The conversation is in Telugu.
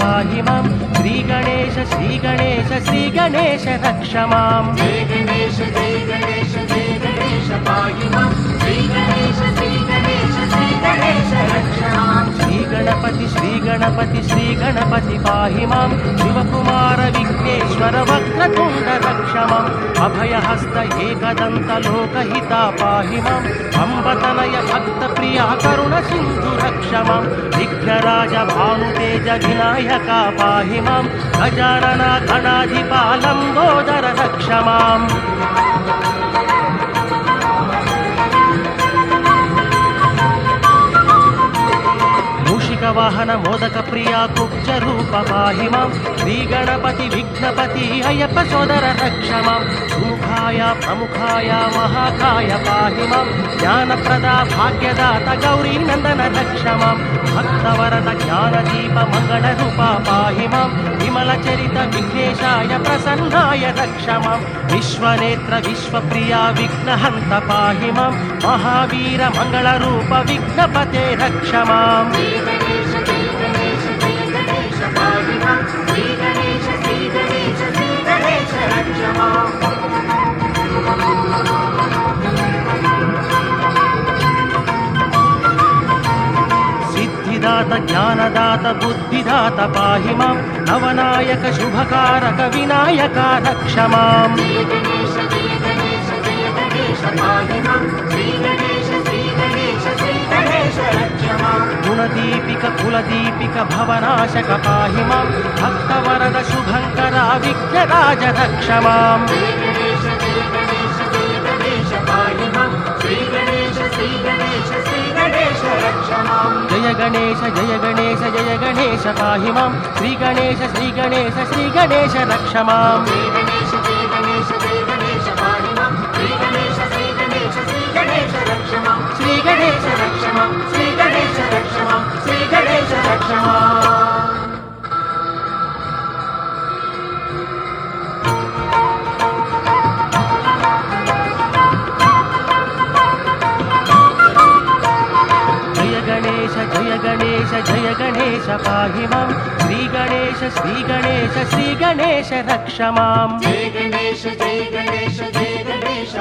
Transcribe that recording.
माहि मां श्रीगणेश श्रीगणेश श्रीगणेश रक्ष माम् గణపతి శ్రీ గణపతి శ్రీ గణపతి పాహిమాం శివకుమార విఘ్నేశ్వర వక్రతుండ రక్షమం అభయహస్త ఏకదంత లోకహిత పాహిమాం అంబతనయ భక్త ప్రియా కరుణ సింధు రక్షమం విఘ్నరాజ భానుతేజ వినాయక పాహిమాం గజానన గణాధిపాలంబోదర రక్షమాం వాహన మోదక ప్రియా కుబ్జ రూప పాహి మాం శ్రీ గణపతి విఘ్నపతి అయ్యప్ప సోదర రక్ష మాం సుముఖాయ ప్రముఖాయ మహాకాయ పాహి మాం జ్ఞానప్రద భాగ్యదాత గౌరీ నందన రక్ష మాం భక్తవరద జ్ఞానదీప మంగళ రూప పాహి మాం విమల చరిత విఘ్నేశాయ ప్రసన్నాయ రక్ష మాం విశ్వనేత్ర విశ్వప్రియా విఘ్నహంత పాహి మాం మహావీర మంగళ రూప విఘ్నపతే రక్ష మాం సిద్ధిదాత జ్ఞానదాత బుద్ధిదాత పాహి మాం నవనాయక శుభకారక వినాయక రక్ష శ్రీ గణేశ జయ గణేశ జయ గణేశ పాహి మాం శ్రీ గణేశ కులదీపిక కులదీపిక భవనాశక పాహి మాం భక్తవరద శుభంకర విఘ్నరాజ రక్ష మాం జయ గణేశ జయ గణేశ జయ గణేశ పాహి మాం శ్రీ గణేశ శ్రీ గణేశ శ్రీ గణేశ రక్ష మాం గణేశ పాహి మాం శ్రీ గణేశ శ్రీ గణేశ శ్రీ గణేశ రక్ష మాం జయ గణేశ జయ గణేశ జయ గణేశ